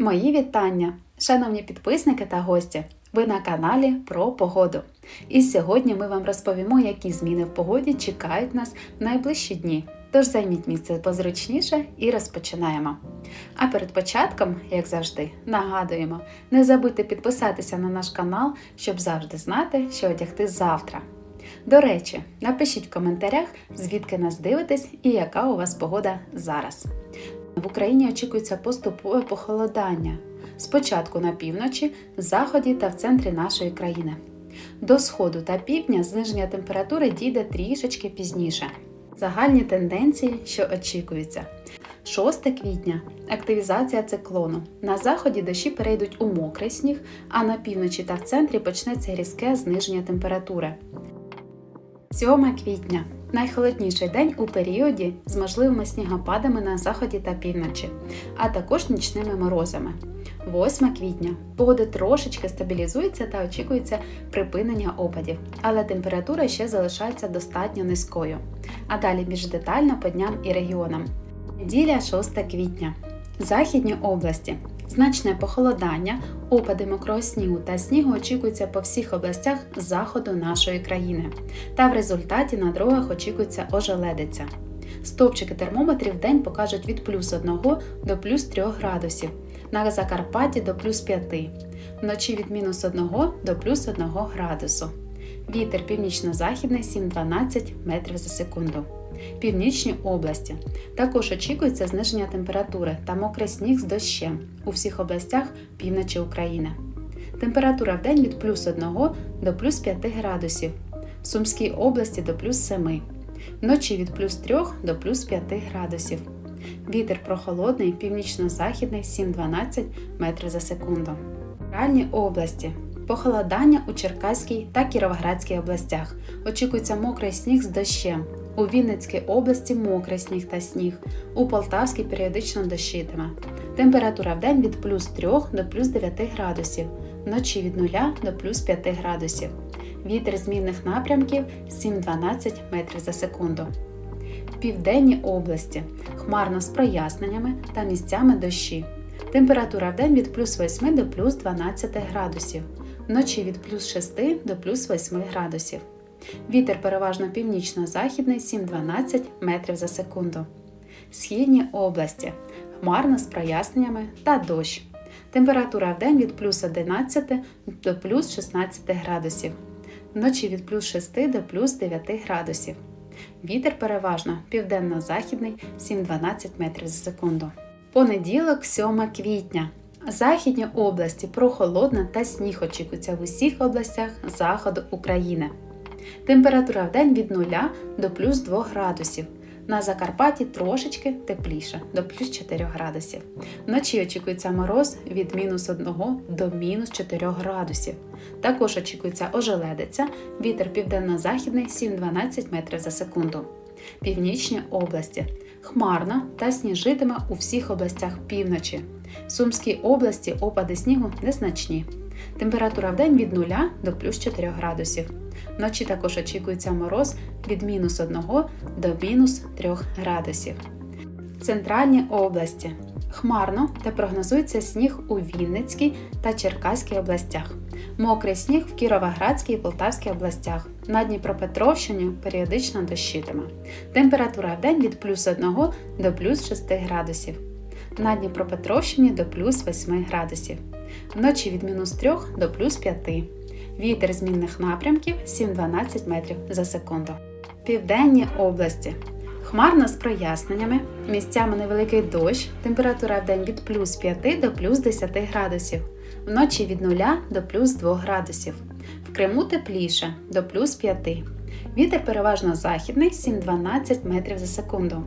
Мої вітання, шановні підписники та гості! Ви на каналі про погоду. І сьогодні ми вам розповімо, які зміни в погоді чекають нас в найближчі дні. Тож займіть місце позручніше і розпочинаємо. А перед початком, як завжди, нагадуємо: не забудьте підписатися на наш канал, щоб завжди знати, що одягти завтра. До речі, напишіть в коментарях, звідки нас дивитесь і яка у вас погода зараз. В Україні очікується поступове похолодання. Спочатку на півночі, заході та в центрі нашої країни. До сходу та півдня зниження температури дійде трішечки пізніше. Загальні тенденції, що очікуються. 6 квітня активізація циклону. На заході дощі перейдуть у мокрий сніг, а на півночі та в центрі почнеться різке зниження температури. 7 квітня найхолодніший день у періоді з можливими снігопадами на заході та півночі, а також нічними морозами. 8 квітня погода трошечки стабілізується та очікується припинення опадів, але температура ще залишається достатньо низькою. А далі більш детально по дням і регіонам. Неділя 6 квітня. Західні області. Значне похолодання, опади мокрого снігу та снігу очікуються по всіх областях заходу нашої країни. Та в результаті на дорогах очікується ожеледиця. Стовпчики термометрів в день покажуть від плюс 1 до плюс 3 градусів, на Закарпатті до плюс 5, вночі від мінус 1 до плюс 1 градусу. Вітер північно-західний 7-12 метрів за секунду. Північні області. Також очікується зниження температури та мокрий сніг з дощем у всіх областях півночі України. Температура в день від плюс 1 до плюс 5 градусів, в Сумській області до плюс 7, вночі від плюс 3 до плюс 5 градусів. Вітер прохолодний, північно-західний 7-12 метрів за секунду. Центральні області. Похолодання у Черкаській та Кіровоградській областях. Очікується мокрий сніг з дощем. У Вінницькій області мокрий сніг та сніг. У Полтавській періодично дощитиме. Температура в день від плюс 3 до плюс 9 градусів, вночі від 0 до плюс 5 градусів. Вітер змінних напрямків 7-12 метрів за секунду. Південні області хмарно з проясненнями та місцями дощі. Температура в день від плюс 8 до плюс 12 градусів, вночі від плюс 6 до плюс 8 градусів. Вітер переважно північно-західний 7-12 метрів за секунду. Східні області хмарно з проясненнями та дощ. Температура в день від плюс 11 до плюс 16 градусів, вночі від плюс 6 до плюс 9 градусів. Вітер переважно південно-західний 7-12 метрів за секунду. Понеділок, 7 квітня. Західні області прохолодна та сніг очікується в усіх областях заходу України. Температура в день від 0 до плюс 2 градусів. На Закарпатті трошечки тепліше до плюс 4 градусів. Вночі очікується мороз від мінус 1 до мінус 4 градусів. Також очікується ожеледиця, вітер південно-західний 7-12 метрів за секунду. Північні області. Хмарно та сніжитиме у всіх областях півночі. В Сумській області опади снігу незначні. Температура в день від 0 до плюс 4 градусів. Вночі також очікується мороз від мінус 1 до мінус 3 градусів. Центральні області. Хмарно та прогнозується сніг у Вінницькій та Черкаській областях. Мокрий сніг в Кіровоградській і Полтавській областях. На Дніпропетровщині періодично дощитиме. Температура в день від плюс 1 до плюс 6 градусів. На Дніпропетровщині до плюс 8 градусів. Вночі від мінус 3 до плюс 5. Вітер змінних напрямків 7-12 метрів за секунду. Південні області. Хмарно з проясненнями, місцями невеликий дощ, температура в день від плюс 5 до плюс 10 градусів, вночі від 0 до плюс 2 градусів. В Криму тепліше до плюс 5. Вітер переважно західний 7-12 метрів за секунду.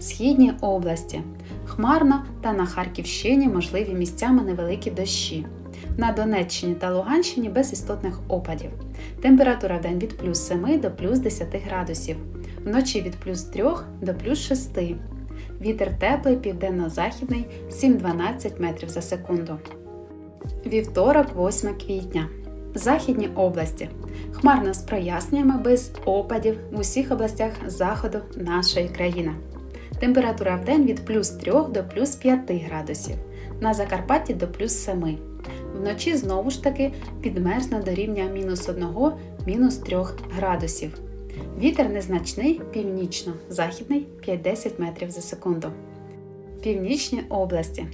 Східні області. Хмарно та на Харківщині можливі місцями невеликі дощі. На Донеччині та Луганщині без істотних опадів. Температура в день від плюс 7 до плюс 10 градусів, вночі від плюс 3 до плюс 6. Вітер теплий, південно-західний 7-12 метрів за секунду. Вівторок, 8 квітня. Західні області. Хмарно з проясненнями без опадів в усіх областях заходу нашої країни. Температура в день від плюс 3 до плюс 5 градусів. на Закарпатті до плюс 7. Вночі знову ж таки підмерзне до рівня мінус 1, мінус 3 градусів. Вітер незначний, північно-західний 5-10 метрів за секунду. Північні області.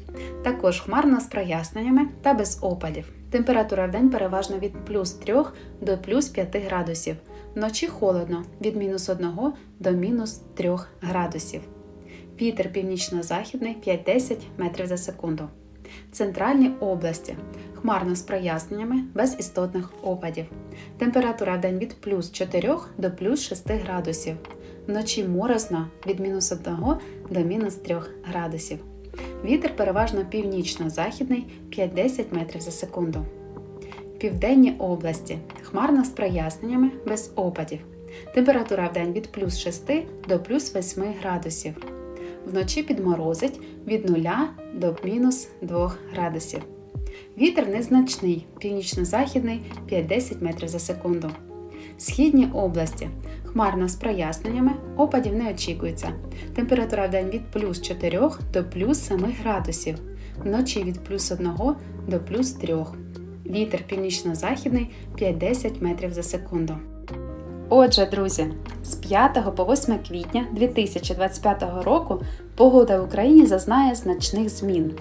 Також хмарно з проясненнями та без опадів. Температура в день переважно від плюс 3 до плюс 5 градусів. Вночі холодно від мінус 1 до мінус 3 градусів. Вітер північно-західний 5-10 метрів за секунду. Центральні області. Хмарно з проясненнями, без істотних опадів. Температура в день від плюс 4 до плюс 6 градусів. Вночі морозно від мінус 1 до мінус 3 градусів. Вітер переважно північно-західний 5-10 метрів за секунду. Південні області. Хмарно з проясненнями, без опадів. Температура в день від плюс 6 до плюс 8 градусів. Вночі підморозить від 0 до мінус 2 градусів. Вітер незначний, північно-західний 5-10 метрів за секунду. Східні області. Хмарно з проясненнями, опадів не очікується. Температура в день від плюс 4 до плюс 7 градусів. Вночі від плюс 1 до плюс 3. Вітер північно-західний 5-10 метрів за секунду. Отже, друзі, з 5 по 8 квітня 2025 року погода в Україні зазнає значних змін.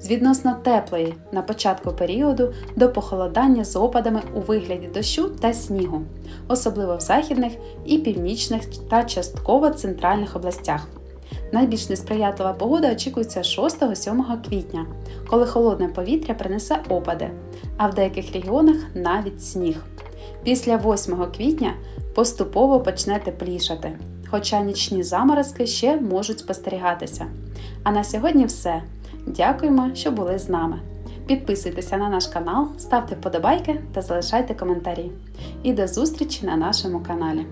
З відносно теплої на початку періоду до похолодання з опадами у вигляді дощу та снігу, особливо в західних і північних та частково центральних областях. Найбільш несприятлива погода очікується 6-7 квітня, коли холодне повітря принесе опади, а в деяких регіонах навіть сніг. Після 8 квітня поступово почне теплішати, хоча нічні заморозки ще можуть спостерігатися. А на сьогодні все. Дякуємо, що були з нами. Підписуйтеся на наш канал, ставте вподобайки та залишайте коментарі. І до зустрічі на нашому каналі.